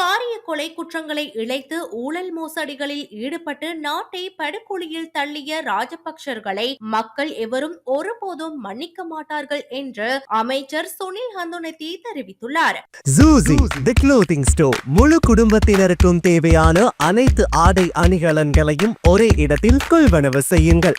பாரிய கொலை குற்றங்களை இழைத்து ஊழல் மோசடிகளில் ஈடுபட்டு நாட்டை படுகொலியில் தள்ளிய ராஜபக்சர்களை மக்கள் எவரும் ஒருபோதும் மன்னிக்க மாட்டார்கள் என்று அமைச்சர் சுனில் ஹந்துனத்தி தெரிவித்துள்ளார். ஜூசி தி க்ளோத்திங் ஸ்டோர் முழு குடும்பத்தினருக்கும் தேவையான அனைத்து ஆடை அணிகலன்களையும் ஒரே இடத்தில் கொள்வனவு செய்யுங்கள்.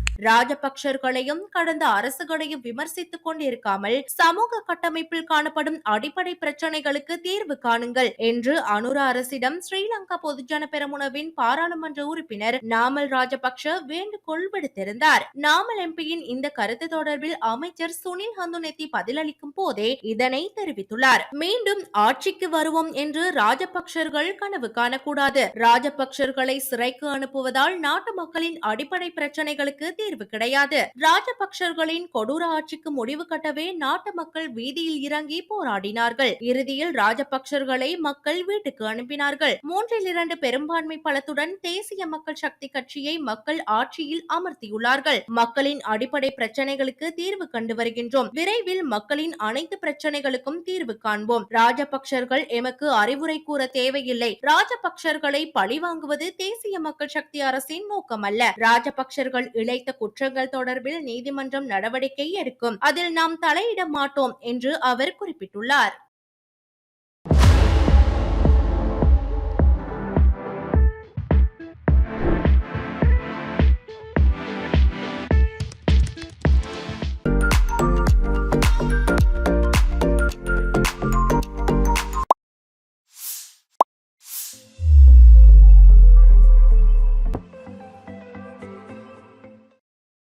ராஜபக்சர்களையும் கடந்த அரசுகளையும் விமர்சித்துக் கொண்டிருக்காமல் சமூக கட்டமைப்பில் காணப்படும் அடிப்படை பிரச்சனைகளுக்கு தீர்வு காணுங்கள் என்று அனுரா அரசிடம் ஸ்ரீலங்கா பொதுஜன பெரமுனவின் பாராளுமன்ற உறுப்பினர் நாமல் ராஜபக்ஷ வேண்டுகோள் விடுத்திருந்தார். நாமல் எம்பியின் இந்த கருத்து தொடர்பில் அமைச்சர் சுனில் ஹந்துனெத்தி பதிலளிக்கும் போதே இதனை தெரிவித்துள்ளார். மீண்டும் ஆட்சிக்கு வருவோம் என்று ராஜபக்சர்கள் கனவு காணக்கூடாது. ராஜபக்சர்களை சிறைக்கு அனுப்புவதால் நாட்டு மக்களின் அடிப்படை பிரச்சனைகளுக்கு தீர்வு கிடையாது. ராஜபக்சர்களின் கொடூர ஆட்சிக்கு முடிவு கட்டவே நாட்டு மக்கள் வீதியில் இறங்கி போராடினார்கள். இறுதியில் ராஜபக்சர்களை மக்கள் வீட்டுக்கு அனுப்பினார்கள். மூன்றில் இரண்டு பெரும்பான்மை பலத்துடன் தேசிய மக்கள் சக்தி கட்சியை மக்கள் ஆட்சியில் அமர்த்தியுள்ளார்கள். மக்களின் அடிப்படை பிரச்சனைகளுக்கு தீர்வு கண்டு வருகின்றோம். விரைவில் மக்களின் அனைத்து பிரச்சனைகளுக்கும் தீர்வு காண்போம். ராஜபக்சர்கள் எமக்கு அறிவுரை கூற தேவையில்லை. ராஜபக்சர்களை பழிவாங்குவது தேசிய மக்கள் சக்தி அரசின் நோக்கமல்ல. ராஜபக்சர்கள் இழைத்த குற்றங்கள் தொடர்பில் நீதிமன்றம் நடவடிக்கை எடுக்கும். அதில் நாம் தலையிட மாட்டோம் என்று அவர் குறிப்பிட்டுள்ளார்.